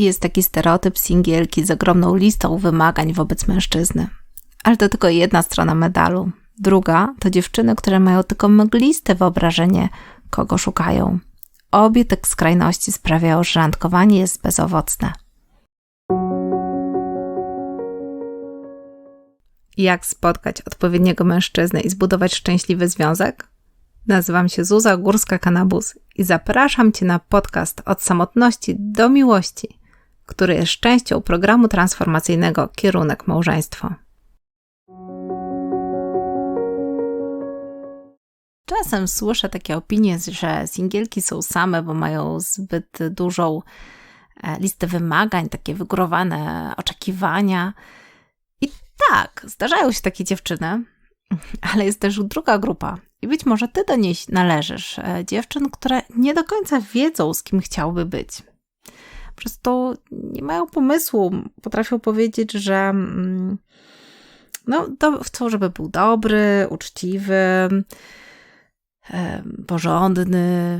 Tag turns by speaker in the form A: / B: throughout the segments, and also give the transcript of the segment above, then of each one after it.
A: I jest taki stereotyp singielki z ogromną listą wymagań wobec mężczyzny. Ale to tylko jedna strona medalu. Druga to dziewczyny, które mają tylko mgliste wyobrażenie, kogo szukają. Obie te skrajności sprawiają, że randkowanie jest bezowocne. Jak spotkać odpowiedniego mężczyznę i zbudować szczęśliwy związek? Nazywam się Zuza Górska-Kanabus i zapraszam Cię na podcast Od samotności do miłości, który jest częścią programu transformacyjnego Kierunek Małżeństwo. Czasem słyszę takie opinie, że singielki są same, bo mają zbyt dużą e, listę wymagań, takie wygórowane oczekiwania. I tak, zdarzają się takie dziewczyny, ale jest też druga grupa. I być może ty do niej należysz. E, dziewczyn, które nie do końca wiedzą, z kim chciałby być. Po prostu nie mają pomysłu. Potrafią powiedzieć, że mm, no, to chcą, żeby był dobry, uczciwy, porządny,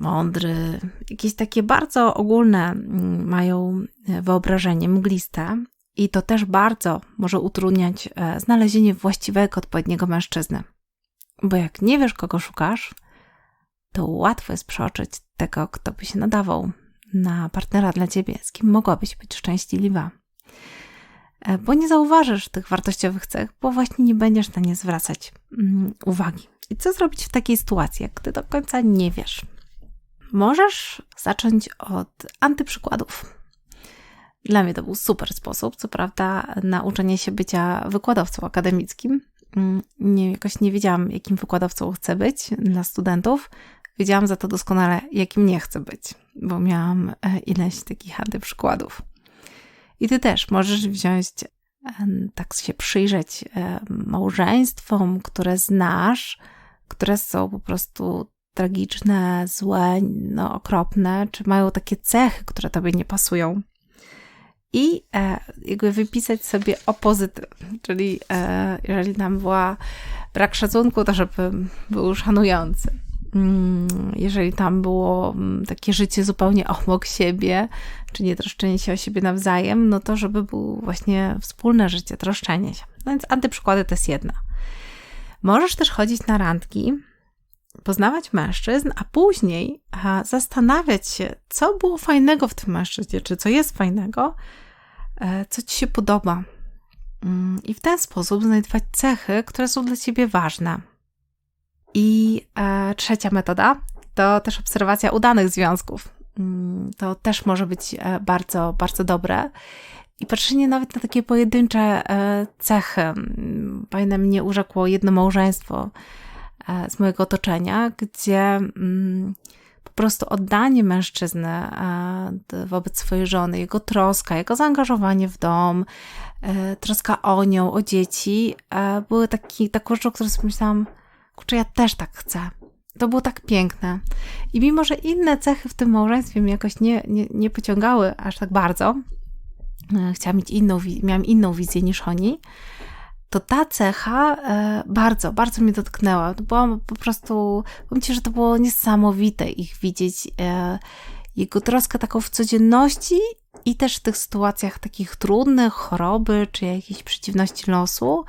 A: mądry. Jakieś takie bardzo ogólne mm, mają wyobrażenie mgliste. I to też bardzo może utrudniać e, znalezienie właściwego, odpowiedniego mężczyzny. Bo jak nie wiesz, kogo szukasz, to łatwo jest przeoczyć tego, kto by się nadawał na partnera dla ciebie, z kim mogłabyś być szczęśliwa. E, bo nie zauważysz tych wartościowych cech, bo właśnie nie będziesz na nie zwracać mm, uwagi. I co zrobić w takiej sytuacji, jak ty do końca nie wiesz? Możesz zacząć od antyprzykładów. Dla mnie to był super sposób, co prawda, nauczenie się bycia wykładowcą akademickim. Mm, nie, jakoś nie wiedziałam, jakim wykładowcą chcę być dla studentów. Wiedziałam za to doskonale, jakim nie chcę być, bo miałam e, ileś takich antyprzykładów. I ty też możesz wziąć, e, tak się przyjrzeć e, małżeństwom, które znasz, które są po prostu tragiczne, złe, no, okropne, czy mają takie cechy, które tobie nie pasują i e, jakby wypisać sobie opozyty, czyli e, jeżeli tam była brak szacunku, to żeby był szanujący. Mm, jeżeli tam było mm, takie życie zupełnie obok siebie, czy nie troszczenie się o siebie nawzajem, no to żeby było właśnie wspólne życie, troszczenie się. No więc antyprzykłady to jest jedna. Możesz też chodzić na randki, poznawać mężczyzn, a później zastanawiać się, co było fajnego w tym mężczyźnie, czy co jest fajnego, E, co ci się podoba. Mm, I w ten sposób znajdować cechy, które są dla ciebie ważne. I e, trzecia metoda to też obserwacja udanych związków. Mm, to też może być e, bardzo, bardzo dobre. I patrzenie nawet na takie pojedyncze cechy. Mm, pamiętam, mnie urzekło jedno małżeństwo z mojego otoczenia, gdzie po prostu oddanie mężczyzny e, wobec swojej żony, jego troska, jego zaangażowanie w dom, e, troska o nią, o dzieci, e, były taki, taką rzeczą, którą sobie myślałam, kurczę, ja też tak chcę. To było tak piękne. I mimo, że inne cechy w tym małżeństwie mnie jakoś nie, nie, nie pociągały aż tak bardzo, chciałam mieć inną, miałam inną wizję niż oni, to ta cecha e, bardzo, bardzo mnie dotknęła. Byłam po prostu, powiem że to było niesamowite ich widzieć, e, jego troskę taką w codzienności i też w tych sytuacjach takich trudnych, choroby czy jakiejś przeciwności losu.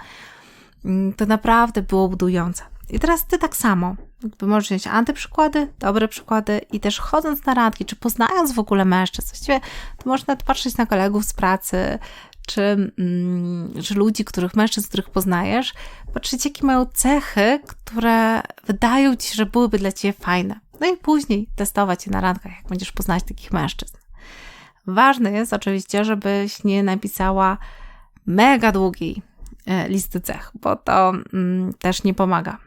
A: Mm, to naprawdę było budujące. I teraz Ty tak samo. Możesz wziąć antyprzykłady, dobre przykłady i też chodząc na randki, czy poznając w ogóle mężczyzn, właściwie to można patrzeć na kolegów z pracy, czy, mm, czy ludzi, których mężczyzn, których poznajesz, patrzeć, jakie mają cechy, które wydają ci że byłyby dla ciebie fajne. No i później testować je na randkach, jak będziesz poznać takich mężczyzn. Ważne jest oczywiście, żebyś nie napisała mega długiej e, listy cech, bo to mm, też nie pomaga.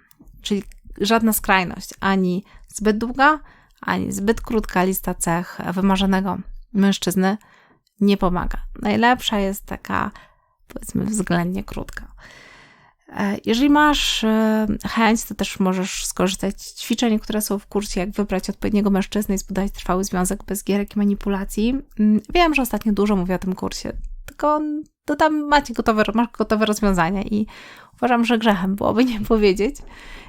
A: Czyli żadna skrajność, ani zbyt długa, ani zbyt krótka lista cech wymarzonego mężczyzny nie pomaga. Najlepsza jest taka, powiedzmy, względnie krótka. E, jeżeli masz e, chęć, to też możesz skorzystać z ćwiczeń, które są w kursie, jak wybrać odpowiedniego mężczyznę i zbudować trwały związek bez gierek i manipulacji. Mm, wiem, że ostatnio dużo mówię o tym kursie, tylko to tam macie gotowe, masz gotowe rozwiązania i uważam, że grzechem byłoby nie powiedzieć.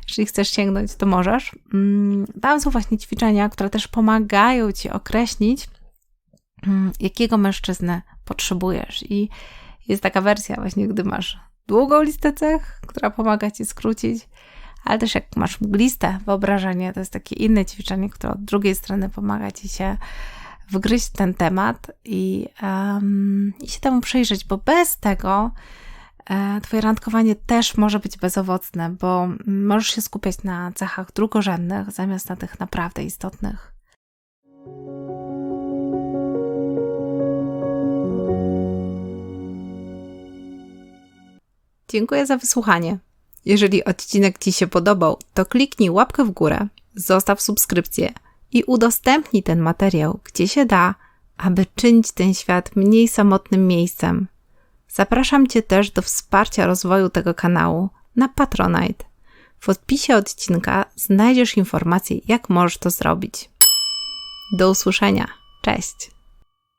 A: Jeżeli chcesz sięgnąć, to możesz. Mm, tam są właśnie ćwiczenia, które też pomagają Ci określić, mm, jakiego mężczyznę potrzebujesz. I jest taka wersja, właśnie, gdy masz długą listę cech, która pomaga ci skrócić, ale też jak masz mgliste wyobrażenie, to jest takie inne ćwiczenie, które od drugiej strony pomaga ci się wgryźć ten temat i, um, i się temu przyjrzeć, bo bez tego e, Twoje randkowanie też może być bezowocne, bo możesz się skupiać na cechach drugorzędnych zamiast na tych naprawdę istotnych. Dziękuję za wysłuchanie. Jeżeli odcinek Ci się podobał, to kliknij łapkę w górę, zostaw subskrypcję i udostępnij ten materiał, gdzie się da, aby czynić ten świat mniej samotnym miejscem. Zapraszam Cię też do wsparcia rozwoju tego kanału na Patronite. W odpisie odcinka znajdziesz informacje, jak możesz to zrobić. Do usłyszenia. Cześć!